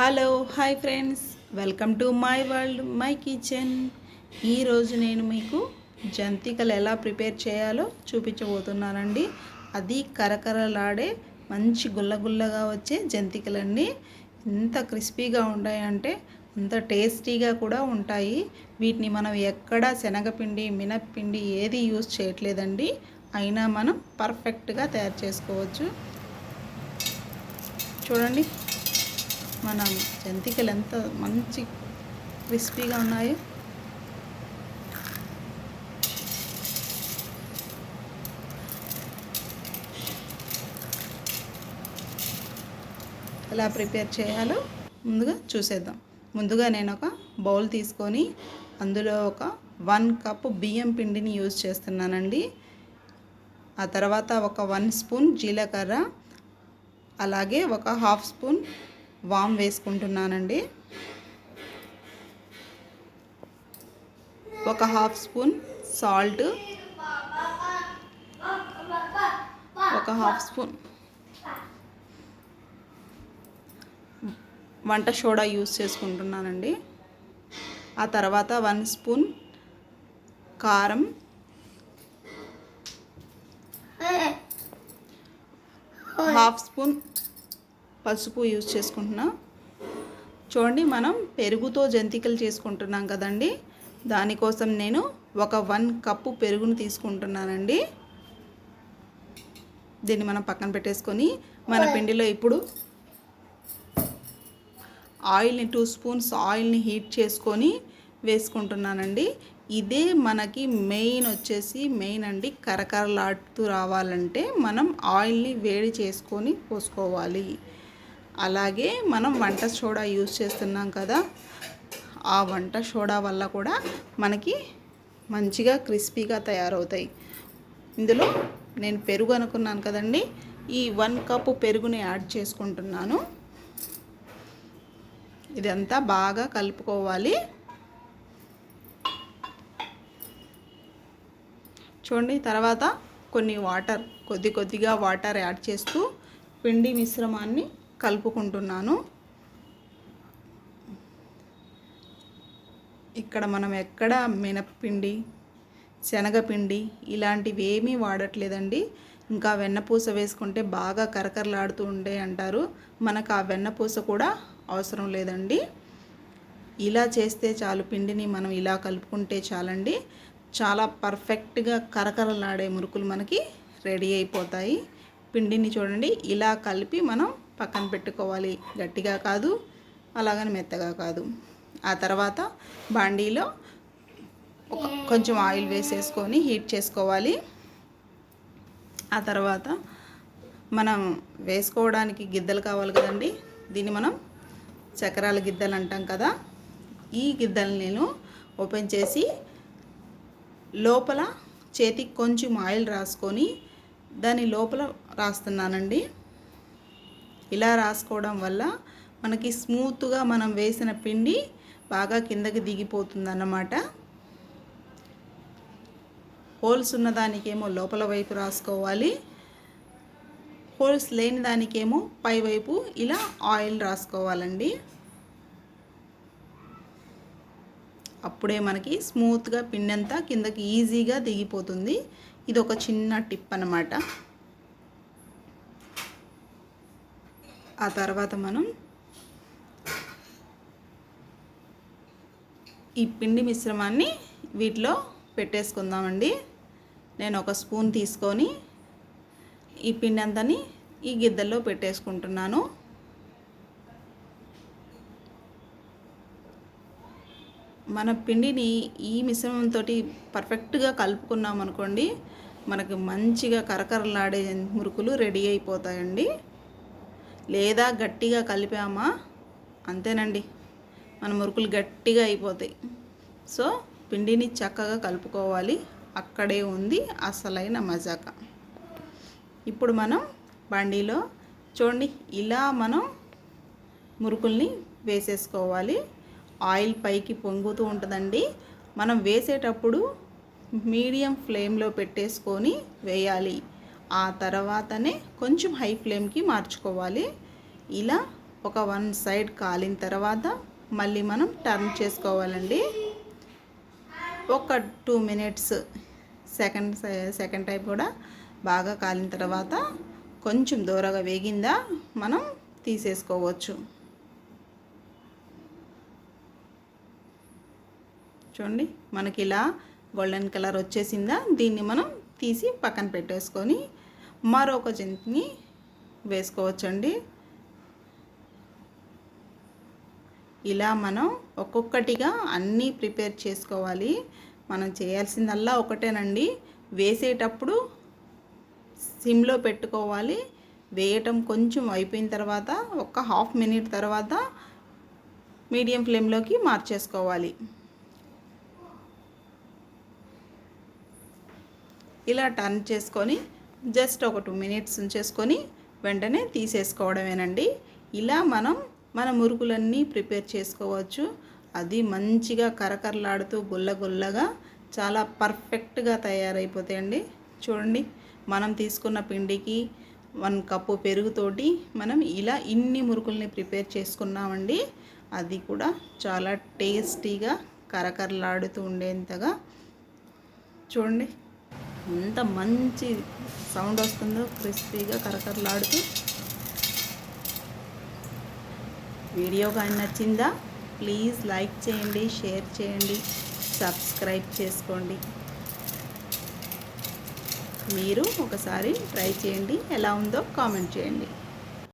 Hello hi friends. Welcome to my world my kitchen. ఈరోజు నేను మీకు జంతికలు ఎలా ప్రిపేర్ చేయాలో చూపించబోతున్నానండి. అది కరకరలాడే మంచి గుల్లగుల్లగా వచ్చే జంతికలన్నీ ఎంత క్రిస్పీగా ఉంటాయంటే అంత టేస్టీగా కూడా ఉంటాయి. వీటిని మనం ఎక్కడ శనగపిండి మినప్పిండి ఏది యూజ్ చేయట్లేదండి. అయినా మనం పర్ఫెక్ట్గా తయారు చేసుకోవచ్చు. చూడండి. మన జంతికలు ఎంత మంచి క్రిస్పీగా ఉన్నాయో. ఎలా ప్రిపేర్ చేయాలో ముందుగా చూసేద్దాం. ముందుగా నేను ఒక బౌల్ తీసుకొని అందులో ఒక వన్ కప్ బియ్యం పిండిని యూజ్ చేస్తున్నానండి. ఆ తర్వాత ఒక వన్ స్పూన్ జీలకర్ర అలాగే ఒక హాఫ్ స్పూన్ వామ్ వేసుకుంటున్నానండి. ఒక హాఫ్ స్పూన్ సాల్ట్. ఒక హాఫ్ స్పూన్ వంట సోడా యూస్ చేసుకుంటున్నానండి. ఆ తర్వాత వన్ స్పూన్ కారం. హాఫ్ స్పూన్ పసుపు యూజ్ చేసుకుంటున్నా. చూడండి మనం పెరుగుతో జంతికలు చేసుకుంటున్నాం కదండి. దానికోసం నేను ఒక వన్ కప్పు పెరుగును తీసుకుంటున్నానండి. దీన్ని మనం పక్కన పెట్టేసుకొని మన పిండిలో ఇప్పుడు ఆయిల్ని టూ స్పూన్స్ ఆయిల్ని హీట్ చేసుకొని వేసుకుంటున్నానండి. ఇదే మనకి మెయిన్ వచ్చేసి మెయిన్ అండి కరకరలాడుతూ రావాలంటే మనం ఆయిల్ని వేడి చేసుకొని పోసుకోవాలి. అలాగే మనం వంట సోడా యూజ్ చేస్తున్నాం కదా ఆ వంట సోడా వల్ల కూడా మనకి మంచిగా క్రిస్పీగా తయారవుతాయి. ఇందులో నేను పెరుగు అనుకున్నాను కదండి ఈ వన్ కప్పు పెరుగుని యాడ్ చేసుకుంటున్నాను. ఇదంతా బాగా కలుపుకోవాలి. చూడండి తర్వాత కొన్ని వాటర్ కొద్ది కొద్దిగా వాటర్ యాడ్ చేస్తూ పిండి మిశ్రమాన్ని కలుపుకుంటున్నాను. ఇక్కడ మనం ఎక్కడ మినప్పిండి శనగపిండి ఇలాంటివి ఏమీ వాడట్లేదండి. ఇంకా వెన్నపూస వేసుకుంటే బాగా కరకరలాడుతూ ఉండే అంటారు. మనకు ఆ వెన్నపూస కూడా అవసరం లేదండి. ఇలా చేస్తే చాలు పిండిని మనం ఇలా కలుపుకుంటే చాలండి. చాలా పర్ఫెక్ట్గా కరకరలాడే మురుకులు మనకి రెడీ అయిపోతాయి. పిండిని చూడండి ఇలా కలిపి మనం పక్కన పెట్టుకోవాలి. గట్టిగా కాదు అలాగని మెత్తగా కాదు. ఆ తర్వాత బాండీలో ఒక కొంచెం ఆయిల్ వేసేసుకొని హీట్ చేసుకోవాలి. ఆ తర్వాత మనం వేసుకోవడానికి గిద్దలు కావాలి కదండి. దీన్ని మనం చక్రాల గిద్దలు అంటాం కదా. ఈ గిద్దలు నేను ఓపెన్ చేసి లోపల చేతికి కొంచెం ఆయిల్ రాసుకొని దాని లోపల రాస్తున్నానండి. ఇలా రాసుకోవడం వల్ల మనకి స్మూత్గా మనం వేసిన పిండి బాగా కిందకి దిగిపోతుంది అన్నమాట హోల్స్ ఉన్న దానికేమో లోపల వైపు రాసుకోవాలి. హోల్స్ లేని దానికేమో పై వైపు ఇలా ఆయిల్ రాసుకోవాలండి. అప్పుడే మనకి స్మూత్గా పిండి అంతా కిందకి ఈజీగా దిగిపోతుంది. ఇది ఒక చిన్న టిప్ అన్నమాట. ఆ తర్వాత మనం ఈ పిండి మిశ్రమాన్ని వీటిలో పెట్టేసుకుందామండి. నేను ఒక స్పూన్ తీసుకొని ఈ పిండి అంతని ఈ గిద్దల్లో పెట్టేసుకుంటున్నాను. మన పిండిని ఈ మిశ్రమంతో పర్ఫెక్ట్గా కలుపుకున్నాం అనుకోండి మనకు మంచిగా కరకరలాడే మురుకులు రెడీ అయిపోతాయండి. లేదా గట్టిగా కలిపామా? అంతేనండి. మన మురుకులు గట్టిగా అయిపోతాయి. సో పిండిని చక్కగా కలుపుకోవాలి. అక్కడే ఉంది అసలైన మజాక. ఇప్పుడు మనం బండిలో చూడండి ఇలా మనం మురుకుల్ని వేసేసుకోవాలి. ఆయిల్ పైకి పొంగుతూ ఉంటుందండి. మనం వేసేటప్పుడు మీడియం ఫ్లేమ్లో పెట్టేసుకొని వేయాలి. ఆ తర్వాతనే కొంచెం హై ఫ్లేమ్కి మార్చుకోవాలి. ఇలా ఒక వన్ సైడ్ కాలిన తర్వాత మళ్ళీ మనం టర్న్ చేసుకోవాలండి. ఒక two minutes second second type కూడా బాగా కాలిన తర్వాత కొంచెం దూరగా వేగిందా మనం తీసేసుకోవచ్చు. చూడండి మనకి ఇలా గోల్డెన్ కలర్ వచ్చేసిందా? దీన్ని మనం తీసి పక్కన పెట్టేసుకొని మరొక జంతిని వేసుకోవచ్చండి. ఇలా మనం ఒక్కొక్కటిగా అన్నీ ప్రిపేర్ చేసుకోవాలి. మనం చేయాల్సిందల్లా ఒకటేనండి. వేసేటప్పుడు సిమ్లో పెట్టుకోవాలి. వేయటం కొంచెం అయిపోయిన తర్వాత ఒక హాఫ్ మినిట్ తర్వాత మీడియం ఫ్లేమ్లోకి మార్చేసుకోవాలి. ఇలా టర్న్ చేసుకొని జస్ట్ ఒక టూ మినిట్స్ ఉంచేసుకొని వెంటనే తీసేసుకోవడమేనండి. ఇలా మనం మన మురుకులన్నీ ప్రిపేర్ చేసుకోవచ్చు. అది మంచిగా కరకరలాడుతూ గుల్లగుల్లగా చాలా పర్ఫెక్ట్గా తయారైపోతాయండి. చూడండి మనం తీసుకున్న పిండికి వన్ కప్పు పెరుగుతోటి మనం ఇలా ఇన్ని మురుకుల్ని ప్రిపేర్ చేసుకున్నామండి. అది కూడా చాలా టేస్టీగా కరకరలాడుతూ ఉండేంతగా. చూడండి ఎంత మంచి సౌండ్ వస్తుందో క్రిస్పీగా కరకరలాడుతూ. వీడియో కానీ నచ్చిందా? ప్లీజ్ లైక్ చేయండి షేర్ చేయండి సబ్స్క్రైబ్ చేసుకోండి. మీరు ఒకసారి ట్రై చేయండి ఎలా ఉందో కామెంట్ చేయండి.